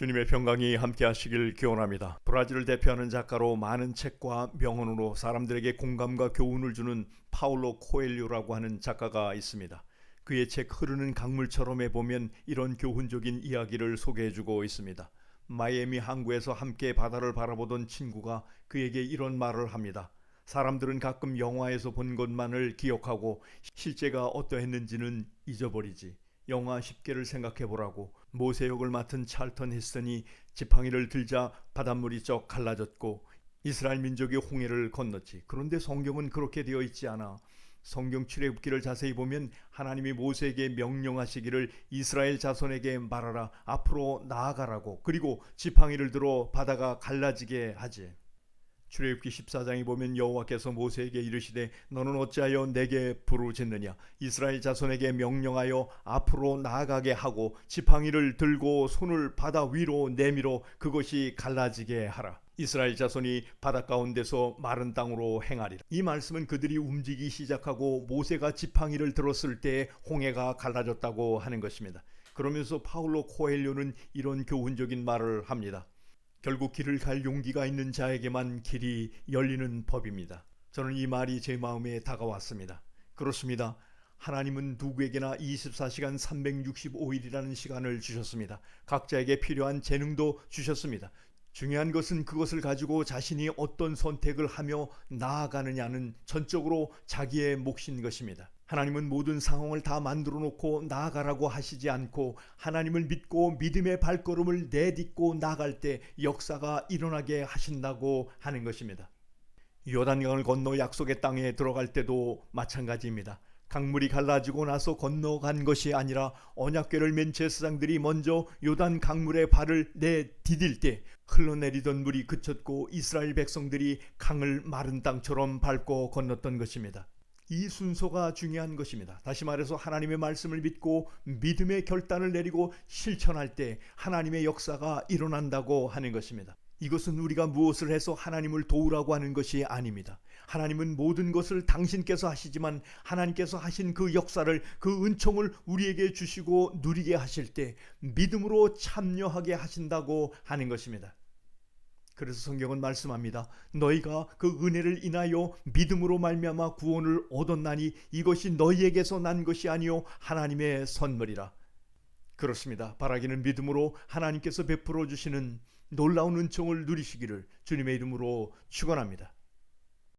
주님의 평강이 함께 하시길 기원합니다. 브라질을 대표하는 작가로 많은 책과 명언으로 사람들에게 공감과 교훈을 주는 파울로 코엘료라고 하는 작가가 있습니다. 그의 책 흐르는 강물처럼에 보면 이런 교훈적인 이야기를 소개해주고 있습니다. 마이애미 항구에서 함께 바다를 바라보던 친구가 그에게 이런 말을 합니다. 사람들은 가끔 영화에서 본 것만을 기억하고 실제가 어떠했는지는 잊어버리지. 영화 10개를 생각해 보라고 모세 역을 맡은 찰턴 헤스턴이 지팡이를 들자 바닷물이 쩍 갈라졌고 이스라엘 민족이 홍해를 건넜지. 그런데 성경은 그렇게 되어 있지 않아. 성경 출애굽기를 자세히 보면 하나님이 모세에게 명령하시기를 이스라엘 자손에게 말하라 앞으로 나아가라고 그리고 지팡이를 들어 바다가 갈라지게 하지. 출애굽기 14장에 보면 여호와께서 모세에게 이르시되 너는 어찌하여 내게 부르짖느냐? 이스라엘 자손에게 명령하여 앞으로 나아가게 하고 지팡이를 들고 손을 바다 위로 내밀어 그것이 갈라지게 하라. 이스라엘 자손이 바다 가운데서 마른 땅으로 행하리라. 이 말씀은 그들이 움직이기 시작하고 모세가 지팡이를 들었을 때 홍해가 갈라졌다고 하는 것입니다. 그러면서 파울로 코엘료는 이런 교훈적인 말을 합니다 결국 길을 갈 용기가 있는 자에게만 길이 열리는 법입니다. 저는 이 말이 제 마음에 다가왔습니다. 그렇습니다. 하나님은 누구에게나 24시간 365일이라는 시간을 주셨습니다. 각자에게 필요한 재능도 주셨습니다. 중요한 것은 그것을 가지고 자신이 어떤 선택을 하며 나아가느냐는 전적으로 자기의 몫인 것입니다. 하나님은 모든 상황을 다 만들어 놓고 나아가라고 하시지 않고 하나님을 믿고 믿음의 발걸음을 내딛고 나갈 때 역사가 일어나게 하신다고 하는 것입니다. 요단강을 건너 약속의 땅에 들어갈 때도 마찬가지입니다. 강물이 갈라지고 나서 건너간 것이 아니라 언약궤를 맨 제사장들이 먼저 요단 강물에 발을 내디딜 때 흘러내리던 물이 그쳤고 이스라엘 백성들이 강을 마른 땅처럼 밟고 건넜던 것입니다. 이 순서가 중요한 것입니다. 다시 말해서 하나님의 말씀을 믿고 믿음의 결단을 내리고 실천할 때 하나님의 역사가 일어난다고 하는 것입니다. 이것은 우리가 무엇을 해서 하나님을 도우라고 하는 것이 아닙니다. 하나님은 모든 것을 당신께서 하시지만 하나님께서 하신 그 역사를 그 은총을 우리에게 주시고 누리게 하실 때 믿음으로 참여하게 하신다고 하는 것입니다. 그래서 성경은 말씀합니다. 너희가 그 은혜를 인하여 믿음으로 말미암아 구원을 얻었나니 이것이 너희에게서 난 것이 아니요 하나님의 선물이라. 그렇습니다. 바라기는 믿음으로 하나님께서 베풀어 주시는 놀라운 은총을 누리시기를 주님의 이름으로 축원합니다.